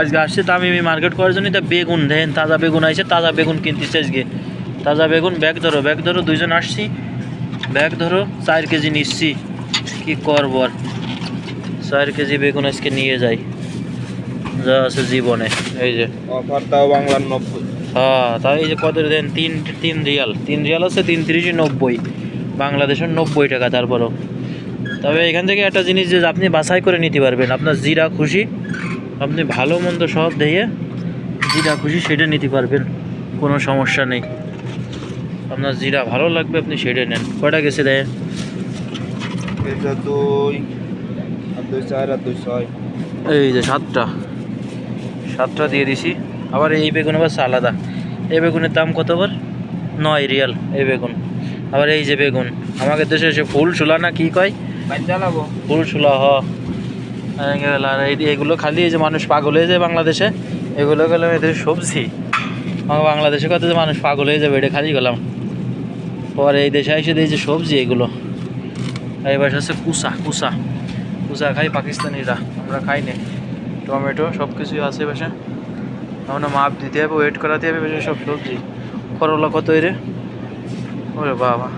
আজকে আসছে তামিমি মার্কেট করার জন্য তা বেগুন দেন তাজা বেগুন আইছে তাজা বেগুন কিনতেছে আজকে। তাজা বেগুন ব্যাগ ধরো ব্যাগ ধরো দুইজন আসছি। ব্যাগ ধরো চার কেজি নিচ্ছি। কি করব আর? চার কেজি বেগুন আজকে নিয়ে যাই। যা আছে জীবনে এই যে। অফার তাও বাংলার নব্বই। হ্যাঁ তাই এই যে কত দেন তিন তিন রিয়াল। তিন রিয়াল আছে তিন তিরিশে নব্বই। বাংলাদেশের নব্বই টাকা তারপরও। তবে এখান থেকে একটা জিনিস যে আপনি বাছাই করে নিতে পারবেন। আপনার জিরা খুশি আপনি ভালো মন্দ সব দিয়ে জিরা খুশি সেটা নিতে পারবেন কোনো সমস্যা নেই। আপনার জিরা ভালো লাগবে আপনি সেটা নেন। কয়টা গেছে দেয় দুই দুই চার আর দুই ছয়। এই যে সাতটা। সাতটা দিয়ে দিছি। আবার এই বেগুন আবার আলাদা। এই বেগুনের দাম কত আবার? নয় রিয়াল এই বেগুন। আবার এই যে বেগুন। আমাদের দেশে সে ফুল সুলা না কি কয়? ফুল সুলা হ। আর এই এগুলো খালি এই যে মানুষ পাগল হয়ে যায় বাংলাদেশে, এগুলো গেলে এদের সবজি। আমার বাংলাদেশে কত যে মানুষ পাগল হয়ে যাবে, এটা খালি গেলাম। পরে এই দেশে এসে এই যে সবজি এগুলো। আর এবার হচ্ছে কুসা কুসা। কুসা খাই পাকিস্তানিরা, আমরা খাই না। টমেটো সব কিছুই আছে বেশে আমরা মাপ দিতে হবে, ওয়েট করাতে হবে বেশি সব সবজি। করলা কত এর? ওরে বাবা।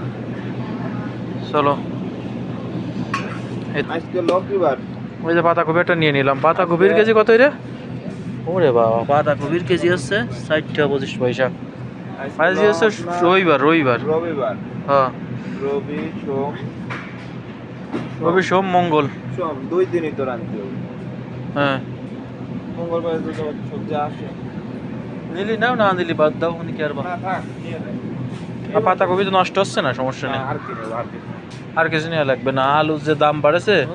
চলো। এই- আজকে লক্ষ্মীবার ওই যে পাতাকপি একটা নিয়ে নিলাম। পাতাকপির কেজি কত রে? ওরে বাবা পাতাকপির কেজি হচ্ছে ষাট টাকা পঁচিশ পয়সা। আজকে হচ্ছে রবিবার রবিবার। রবিবার। হ্যাঁ। রবি সোম। রবি সোম মঙ্গল। সোম দুই দিনই তো রাখতে হবে হ্যাঁ। মঙ্গলবার তো সবজি আসে। নিলি নাও না দিলি বাদ দাও উনি কি আর বা- না থাক নিয়ে নেয়। আর পাতাকপি তো নষ্ট হচ্ছে না সমস্যা নেই। আর কিছু নেওয়া লাগবে না আলুর যে দাম বাড়েছে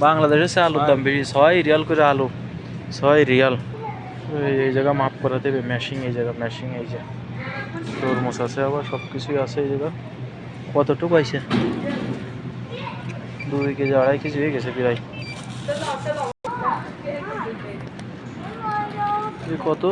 বাংলাদেশে সে আলুর দাম বেশি ছয় রিয়াল করে আলু ছয় রিয়াল। এই- জায়গা মাপ করা দেবে ম্যাশিং এই জায়গা ম্যাশিং এই যে। তরমুজ আছে আবার সব কিছুই আছে এই জায়গা। কতটুকু আছে দুই কেজি আড়াই কেজি হয়ে গেছে প্রায়। কত?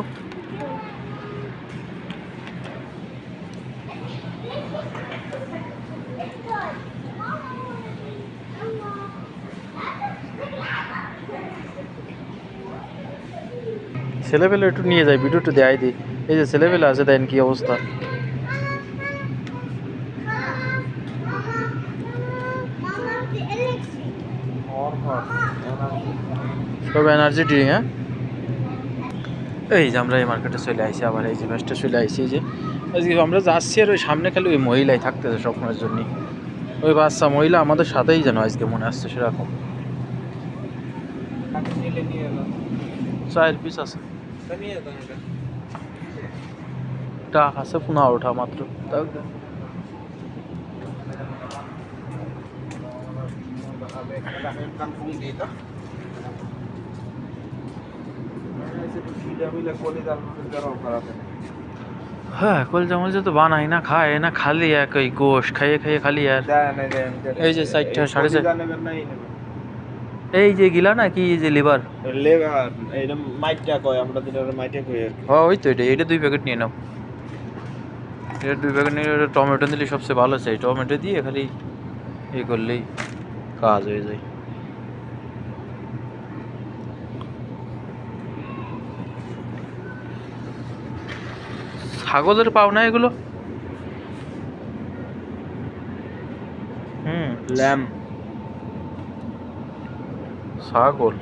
ছেলেপেলে একটু নিয়ে যায় ভিডিও একটু দেয় দিই। এই যে ছেলেপেলে আছে, দেন কি অবস্থা। সব এনার্জি ড্রিঙ্ক হ্যাঁ? এই যে আমরা এই মার্কেটে চলে আইছি, আবার এই যে বাসটা চলে এই যে। আজকে আমরা যাচ্ছি আর ওই সামনে খালি ওই মহিলাই থাকতেছে সবসময়ের জন্য। ওই বাচ্চা মহিলা আমাদের সাথেই যেন আজকে মনে আসছে সেরকম। চায়ের পিস আছে। টাক আছে পনেরোটা মাত্র তাও দে। হ্যাঁ কলজা মলজা তো বানাই না খায় না খালি এক ওই গোশ খাইয়ে খাইয়ে খালি আর। এই যে চারটা, সাড়ে চার- এই যে গিলা না কি এই যে লিভার লেবার এটা মাইটটা কয় আমরা যেটা মাইটে কই আর কি। ওই তো এটা এটা দুই প্যাকেট নিয়ে নাও। এটা দুই প্যাকেট নিয়ে এটা টমেটো দিলে সবচেয়ে ভালো চাই টমেটো দিয়ে খালি এ করলেই কাজ হয়ে যায়। ছাগলের পাও না এগুলো? হুম। ল্যাম सागोल।